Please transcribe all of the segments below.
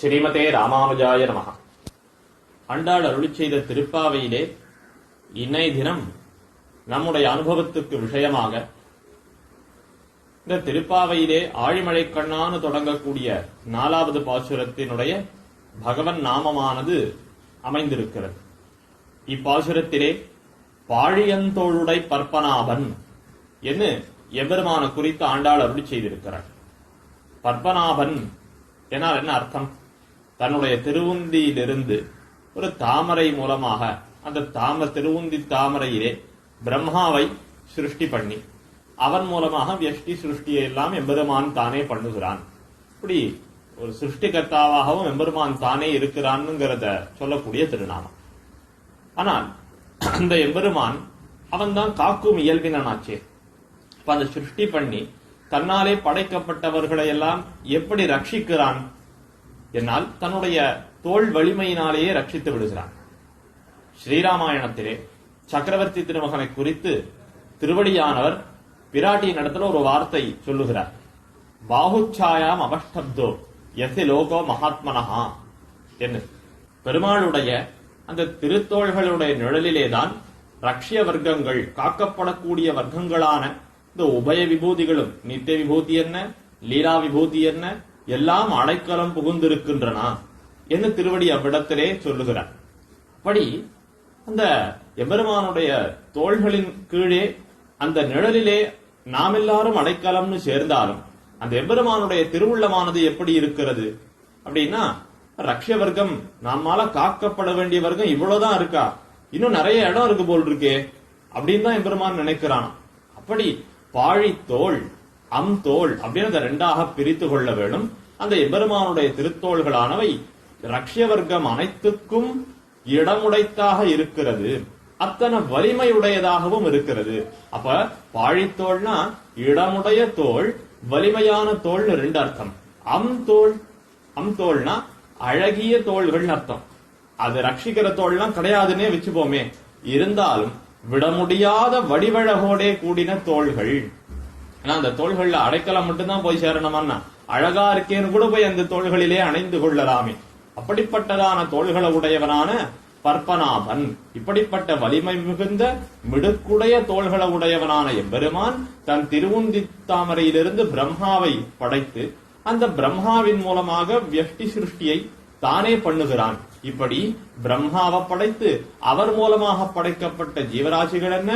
ஸ்ரீமதே ராமானுஜாய நமஹ அண்டாள் அருளி செய்த திருப்பாவையிலே இன்னை தினம் நம்முடைய அனுபவத்துக்கு விஷயமாக இந்த திருப்பாவையிலே ஆழிமழை கண்ணான்னு தொடங்கக்கூடிய நாலாவது பாசுரத்தினுடைய பகவன் நாமமானது அமைந்திருக்கிறது. இப்பாசுரத்திலே பாழியந்தோளுடை பற்பனாபன் என்று எம்பெருமான குறித்து ஆண்டாள் அருளி செய்திருக்கிறார் பற்பனாபன் என்னால் என்ன அர்த்தம்? தன்னுடைய திருவுந்தியிலிருந்து ஒரு தாமரை மூலமாக அந்த தாம திருவுந்தி தாமரையிலே பிரம்மாவை சிருஷ்டி பண்ணி அவன் மூலமாக வியஷ்டி சிருஷ்டியை எல்லாம் எம்பெருமான் தானே பண்ணுகிறான். இப்படி ஒரு சிருஷ்டிகர்த்தாவாகவும் எம்பெருமான் தானே இருக்கிறான்ங்கிறத சொல்லக்கூடிய திருநாமம். ஆனால் அந்த எம்பெருமான் அவன் தான் காக்கும் இயல்பினாச்சே இப்ப அந்த சிருஷ்டி பண்ணி தன்னாலே படைக்கப்பட்டவர்களை எல்லாம் எப்படி ரட்சிக்கிறான்? என்னால் தன்னுடைய தோல் வலிமையினாலேயே ரட்சித்து விடுகிறான். ஸ்ரீராமாயணத்திலே சக்கரவர்த்தி திருமகனை குறித்து திருவடியானவர் பிராட்டியின் இடத்துல ஒரு வார்த்தை சொல்லுகிறார். பாகுச்சாயாம் அவஷ்டப்தோ எசி லோகோ மகாத்மனஹா என்று. பெருமாளுடைய அந்த திருத்தோள்களுடைய நிழலிலேதான் ரக்ஷிய வர்க்கங்கள் காக்கப்படக்கூடிய வர்க்கங்களான இந்த உபய விபூதிகளும் நித்திய விபூதி என்ன லீலா விபூதி என்ன எல்லாம் அடைக்கலம் புகுந்திருக்கின்றன என்று திருவடி அவ்விடத்திலே சொல்லுகிறார். அப்படி அந்த எபெருமானுடைய தோள்களின் கீழே அந்த நிழலிலே நாம் எல்லாரும் அடைக்கலம்னு சேர்ந்தாலும் அந்த எம்பெருமானுடைய திருவுள்ளமானது எப்படி இருக்கிறது? அப்படின்னா ரக்ஷ வர்க்கம் நம்மால காக்கப்பட வேண்டிய வர்க்கம் இவ்வளவுதான் இருக்கா? இன்னும் நிறைய இடம் இருக்கு போல் இருக்கே அப்படின்னு தான் எம்பெருமான் நினைக்கிறான். அப்படி பாழி தோல் அம் தோல் அப்படின்னு அதை ரெண்டாக பிரித்து கொள்ள வேண்டும் அந்த எம்பெருமானுடைய திருத்தோள்களானவை ரக்ஷ வர்க்கம் அனைத்துக்கும் இடமுடைத்தாக இருக்கிறது. அத்தனை வலிமையுடையதாகவும் இருக்கிறது. அப்ப பாழித்தோள்னா இடமுடைய தோல் வலிமையான தோல்னு ரெண்டு அர்த்தம். அம் தோல் அம் தோல்னா அழகிய தோள்கள்னு அர்த்தம். அது ரட்சிக்கிற தோல்லாம் கிடையாதுன்னே வச்சுப்போமே. இருந்தாலும் விட முடியாத வடிவழகோடே கூடின தோள்கள். ஆனா அந்த தோள்கள்ல அடைக்கலம் மட்டும்தான் போய் சேரணுமான்னா அழகா இருக்கேன்னு கூட போய் அந்த தோள்களிலே அணைந்து கொள்ளலாமே. அப்படிப்பட்டதான தோள்களை உடையவனான பற்பனாபன் இப்படிப்பட்ட வலிமை மிகுந்த மிடுக்குடைய தோள்களை உடையவனான எம்பெருமான் தன் திருவுந்தி தாமரையிலிருந்து பிரம்மாவை படைத்து அந்த பிரம்மாவின் மூலமாக வியஷ்டி சிருஷ்டியை தானே பண்ணுகிறான். இப்படி பிரம்மாவை படைத்து அவர் மூலமாக படைக்கப்பட்ட ஜீவராசிகள் என்ன?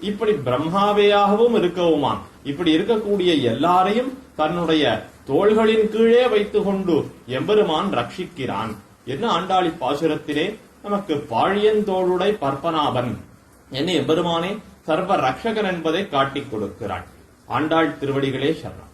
இப்படி பிரம்மாவையாகவும் இருக்கவுமான். இப்படி இருக்கக்கூடிய எல்லாரையும் தன்னுடைய தோள்களின் கீழே வைத்துக் கொண்டு எம்பெருமான் ரட்சிக்கிறான். என்ன ஆண்டாளி பாசுரத்திலே? நமக்கு பாழியந்தோளுடை பற்பனாபன். என்ன எம்பெருமானே சர்வ ரக்ஷகன் என்பதை காட்டிக் கொடுக்கிறான். ஆண்டாள் திருவடிகளே சரணம்.